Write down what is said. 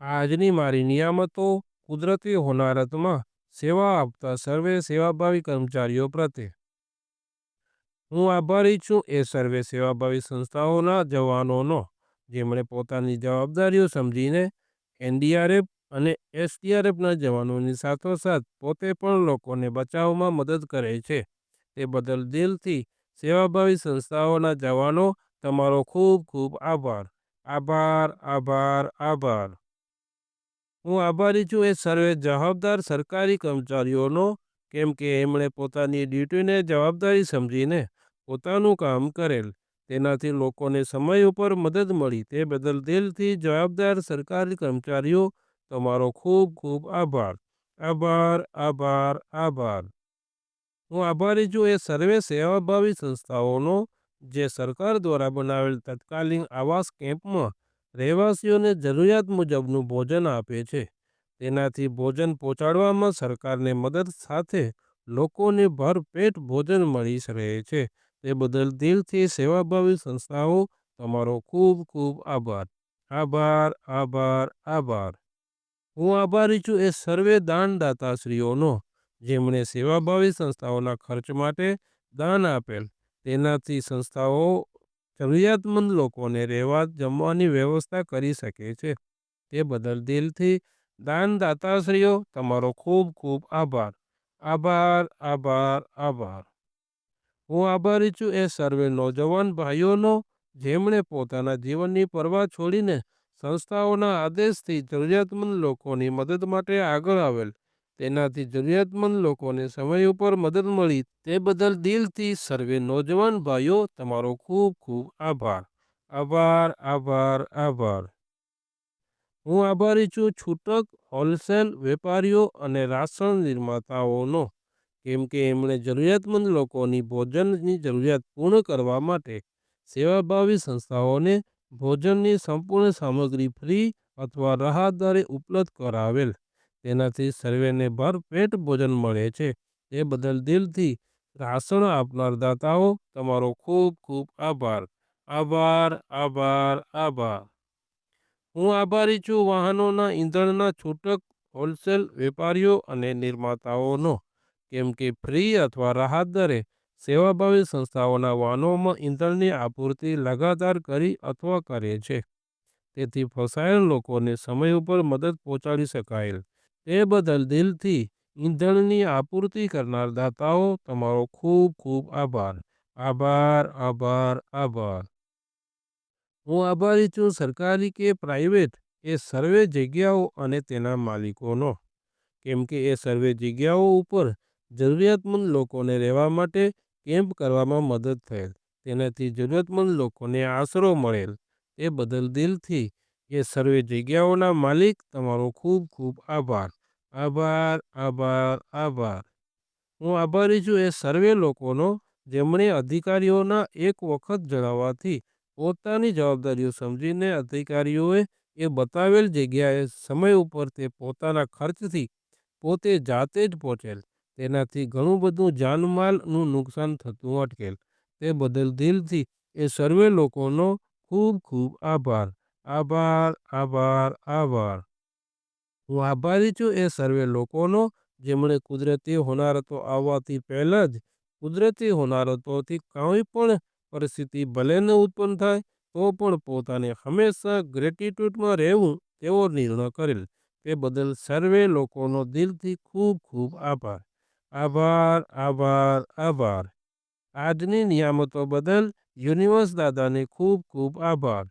આજની મારી નિયામતો કુદરતી હોનારતમાં સેવા આપતા સર્વે સેવાભાવી કર્મચારીઓ પ્રત્યે. હું આભારી છું એ સર્વે સેવાભાવી સંસ્થાઓના જવાનોનો, જેમણે પોતાની જવાબદારીઓ સમજીને એનડીઆરએફ અને એસડીઆરએફના જવાનોની સાથોસાથ પોતે પણ લોકોને બચાવમાં મદદ કરે છે. તે બદલ દિલથી સેવાભાવી સંસ્થાઓના જવાનો તમારો ખૂબ ખૂબ આભાર. આભાર આભાર આભાર. હું આભારી છું એ સર્વે જવાબદાર સરકારી કર્મચારીઓનો, કેમ કે એમણે પોતાની ડ્યુટીને જવાબદારી સમજીને પોતાનું કામ કરેલ. તેનાથી લોકોને સમય ઉપર મદદ મળી તે બદલ દિલથી જવાબદાર સરકારી કર્મચારીઓ, તમારો ખૂબ ખૂબ આભાર. આભાર આભાર આભાર. હું આભારી છું એ સર્વે સેવાભાવી સંસ્થાઓનો, જે સરકાર દ્વારા બનાવેલ તત્કાલીન આવાસ કેમ્પમાં રહેવાસીઓને જરૂરિયાત મુજબનું ભોજન આપે છે. તેનાથી ભોજન પહોંચાડવામાં સરકારને મદદ સાથે લોકોને ભરપેટ ભોજન મળી રહે છે. તે બદલ દિલથી સેવાભાવી સંસ્થાઓ, તમારો ખૂબ ખૂબ આભાર. આભાર આભાર આભાર. હું આભારી છું એ સર્વે દાનદાતાશ્રીઓનો, જેમણે સેવાભાવી સંસ્થાઓના ખર્ચ માટે દાન આપેલ. તેનાથી સંસ્થાઓ જરૂરિયાતમંદ લોકોને રહેવા જમવાની વ્યવસ્થા કરી શકે છે. તે બદલ દિલથી દાનદાતાશ્રીઓ, તમારો ખૂબ ખૂબ આભાર. આભાર આભાર આભાર. હું આભારી છું એ સર્વે નોજવાન ભાઈઓનો, જેમણે પોતાના જીવનની પરવા છોડીને સંસ્થાઓના આદેશથી જરૂરિયાતમંદ લોકોની મદદ માટે આગળ આવેલ. તેનાથી જરૂરિયાતમંદ લોકોને સમય ઉપર મદદ મળી. તે બદલ દિલથી સર્વે નોજવાન ભાઈઓ, તમારો ખૂબ ખૂબ આભાર. આભાર આભાર આભાર. હું આભારી છું છૂટક હોલસેલ વેપારીઓ અને રાશન નિર્માતાઓનો, કેમ કે એમણે જરૂરિયાતમંદ લોકોની ભોજનની જરૂરિયાત પૂર્ણ કરવા માટે સેવાભાવી સંસ્થાઓને ભોજનની સંપૂર્ણ સામગ્રી ફ્રી અથવા રાહત દરે ઉપલબ્ધ કરાવેલ. તેનાથી સર્વેને ભરપેટ ભોજન મળે છે. તે બદલ દિલથી રાશન આપનાર દાતાઓ, તમારો ખૂબ ખૂબ આભાર. આભાર આભાર આભાર. હું આભારી છું વાહનોના ઈંધણના છૂટક હોલસેલ વેપારીઓ અને નિર્માતાઓનો. કેમ કે ફ્રી અથવા રાહત દરે સેવાભાવી સંસ્થાઓના વાહનોમાં ઈંધણની આપૂર્તિ લગાતાર કરી અથવા કરે છે. તેથી ફસાયેલ લોકોને સમય ઉપર મદદ પહોંચાડી શકાયેલ તે બદલ દિલથી ઈંધણની આપૂર્તિ કરનાર દાતાઓ, તમારો ખૂબ ખૂબ આભાર. આભાર આભાર આભાર. હું આભારી છું સરકારી કે પ્રાઇવેટ? એ સર્વે જગ્યાઓ અને તેના માલિકોનો. કેમ કે એ સર્વે જગ્યાઓ ઉપર જરૂરિયાતમંદ લોકોને રહેવા માટે કેમ્પ કરવામાં મદદ થયેલ. તેનાથી જરૂરિયાતમંદ લોકોને આશરો મળેલ. એ બદલ દિલથી એ સર્વે જગ્યાઓના માલિક, તમારો ખૂબ ખૂબ આભાર. આભાર આભાર આભાર. હું આભારી છું એ સર્વે લોકોનો જેમણે અધિકારીઓના એક વખત જણાવવાથી પોતાની જવાબદારીઓ સમજીને અધિકારીઓએ એ બતાવેલ જગ્યાએ સમય ઉપર તે પોતાના ખર્ચથી પોતે જાતે જ પહોંચેલ. તેનાથી ઘણું બધું જાનમાલનું નુકસાન થતું અટકેલ. તે બદલ દિલથી એ સર્વે લોકોનો ખૂબ ખૂબ આભાર. આભાર આભાર આભાર. હું આભારી છું એ સર્વે લોકોનો. જેમણે કુદરતી હોનારતો આવવાથી પહેલાં જ કુદરતી હોનારતોથી કંઈ પણ પરિસ્થિતિ ભલે ન ઉત્પન્ન થાય, તો પણ પોતાને હંમેશા ગ્રેટિટ્યૂડમાં રહેવું તેવો નિર્ણય કરેલ. તે બદલ સર્વે લોકોનો દિલથી ખૂબ ખૂબ આભાર. આભાર આભાર આભાર. આજની નિયામતો બદલ યુનિવર્સ દાદાને ખૂબ ખૂબ આભાર.